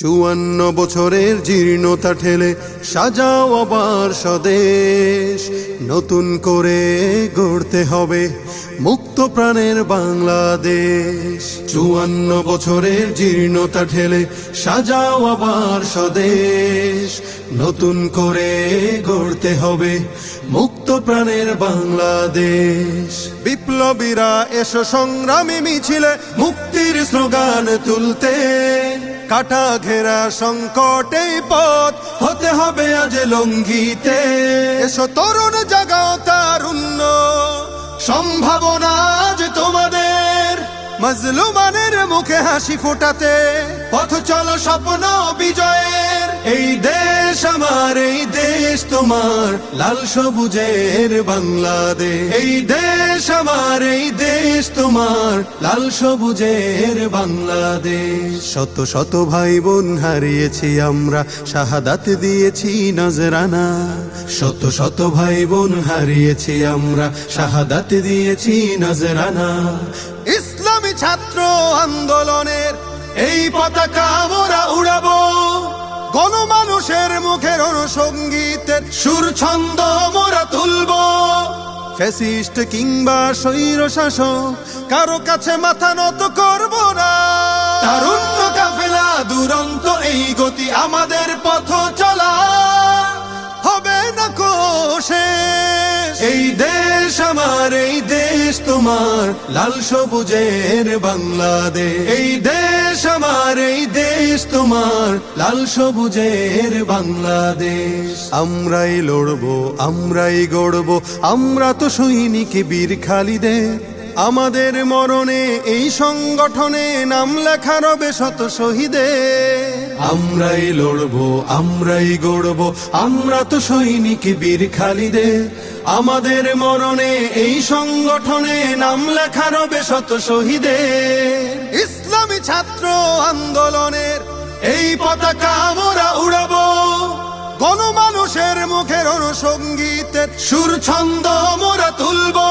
চুয়ান্ন বছরের জীর্ণতা ঠেলে সাজাও আবার স্বদেশ। নতুন করে গড়তে হবে মুক্ত প্রাণের বাংলাদেশ। চুয়ান্ন বছরের জীর্ণতা ঠেলে সাজাও আবার স্বদেশ। নতুন করে গড়তে হবে মুক্ত প্রাণের বাংলাদেশ। বিপ্লবীরা এসো সংগ্রামী মিছিলে মুক্তির স্লোগান তুলতে। কাটা ঘেরা সংকটে পথ হতে হবে আজ লঙ্ঘিতে। এসো তরুণ জাগাও তারুণ্য সম্ভাবনা আজ তোমাদের। মজলুমানের মুখে হাসি ফোটাতে। পথ চলো স্বপ্ন বিজয়ের দেশ তোমার, লাল সবুজের বাংলাদেশ। এই দেশ আমার, এই দেশ তোমার, লাল সবুজের বাংলাদেশ। শত শত ভাই বোন হারিয়েছি আমরা, শাহাদাত দিয়েছি নজরানা। শত শত ভাই বোন হারিয়েছি আমরা, শাহাদাত দিয়েছি নজরানা। ইসলামী ছাত্র আন্দোলনের এই পতাকা মোরা উড়াবো। গণমানুষের মুখের অনুসঙ্গীতের সুর ছন্দ মোরা তুলব। ফ্যাসিস্ট কিংবা স্বৈর শাসক, কারও কাছে মাথা নত করব না। তারুণ্য কাফেলা দুরন্ত এই গতি আমাদের দেশ আমার, এই দেশ তোমার, লাল সবুজের বাংলাদেশ। এই দেশ আমার, এই দেশ তোমার, লাল সবুজের বাংলাদেশ। আমরাই লড়বো, আমরাই গড়বো, আমরা তো সৈনিক বীর খালিদের। আমাদের মরণে এই সংগঠনে নাম লেখা রবে শত শহীদের। আমরাই লড়বো, আমরাই গড়বো, আমরা তো সৈনিক বীর খালিদে। আমাদের মরণে এই সংগঠনে নাম লেখা রবে শত শহীদের ইসলামী ছাত্র আন্দোলনের এই পতাকা মোরা উড়াবো। গণমানুষের মুখের অনুসঙ্গীতের সুর ছন্দ মোরা তুলবো।